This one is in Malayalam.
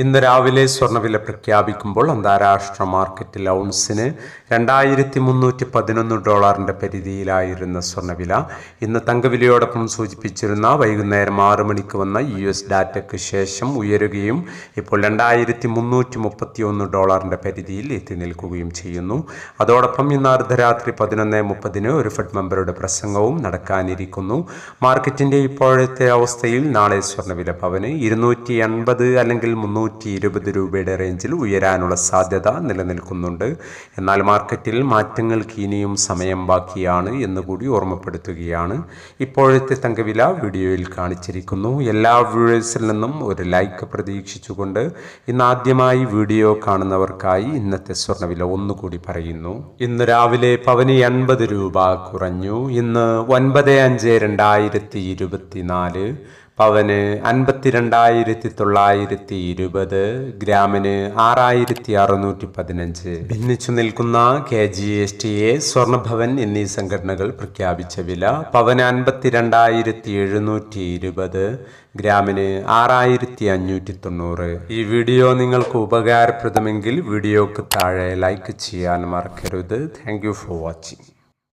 ഇന്ന് രാവിലെ സ്വർണവില പ്രഖ്യാപിക്കുമ്പോൾ അന്താരാഷ്ട്ര മാർക്കറ്റിൽ ഔൺസിന് രണ്ടായിരത്തി മുന്നൂറ്റി പതിനൊന്ന് ഡോളറിന്റെ പരിധിയിലായിരുന്ന സ്വർണവില ഇന്ന് തങ്കവിലയോടൊപ്പം സൂചിപ്പിച്ചിരുന്ന വൈകുന്നേരം ആറ് മണിക്ക് വന്ന യു എസ് ഡാറ്റയ്ക്ക് ശേഷം ഉയരുകയും ഇപ്പോൾ രണ്ടായിരത്തി മുന്നൂറ്റി മുപ്പത്തി ഒന്ന് ഡോളറിന്റെ പരിധിയിൽ എത്തി നിൽക്കുകയും ചെയ്യുന്നു. അതോടൊപ്പം ഇന്ന് അർദ്ധരാത്രി പതിനൊന്ന് മുപ്പതിന് ഒരു ഫെഡ് മെമ്പറുടെ പ്രസംഗവും നടക്കാനിരിക്കുന്നു. മാർക്കറ്റിന്റെ ഇപ്പോഴത്തെ അവസ്ഥയിൽ നാളെ സ്വർണവില പവന് ഇരുന്നൂറ്റി എൺപത് അല്ലെങ്കിൽ മുന്നൂറ്റി ഇരുപത് രൂപയുടെ റേഞ്ചിൽ ഉയരാനുള്ള സാധ്യത നിലനിൽക്കുന്നുണ്ട്. എന്നാൽ മാർക്കറ്റിൽ മാറ്റങ്ങൾക്ക് ഇനിയും സമയം ബാക്കിയാണ് എന്നുകൂടി ഓർമ്മപ്പെടുത്തുകയാണ്. ഇപ്പോഴത്തെ തങ്കവില വീഡിയോയിൽ കാണിച്ചിരിക്കുന്നു. എല്ലാ വ്യൂവേഴ്സിൽ നിന്നും ഒരു ലൈക്ക് പ്രതീക്ഷിച്ചുകൊണ്ട് ഇന്ന് ആദ്യമായി വീഡിയോ കാണുന്നവർക്കായി ഇന്നത്തെ സ്വർണവില ഒന്നുകൂടി പറയുന്നു. ഇന്ന് രാവിലെ പവന് എൺപത് രൂപ കുറഞ്ഞു. ഇന്ന് ഒൻപത് അഞ്ച് രണ്ടായിരത്തി ഇരുപത്തിനാല് പവന് അൻപത്തിരണ്ടായിരത്തി തൊള്ളായിരത്തി ഇരുപത് ഗ്രാമിന് ആറായിരത്തി അറുന്നൂറ്റി പതിനഞ്ച് ഭിന്നിച്ചു നിൽക്കുന്ന K G S T A Swarnabhavan എന്നീ സംഘടനകൾ പ്രഖ്യാപിച്ച വില പവന് അൻപത്തിരണ്ടായിരത്തി എഴുന്നൂറ്റി ഇരുപത് ഗ്രാമിന് ആറായിരത്തി അഞ്ഞൂറ്റി തൊണ്ണൂറ് ഈ വീഡിയോ നിങ്ങൾക്ക് ഉപകാരപ്രദമെങ്കിൽ വീഡിയോക്ക് താഴെ ലൈക്ക് ചെയ്യാൻ മറക്കരുത്. Thank for watching.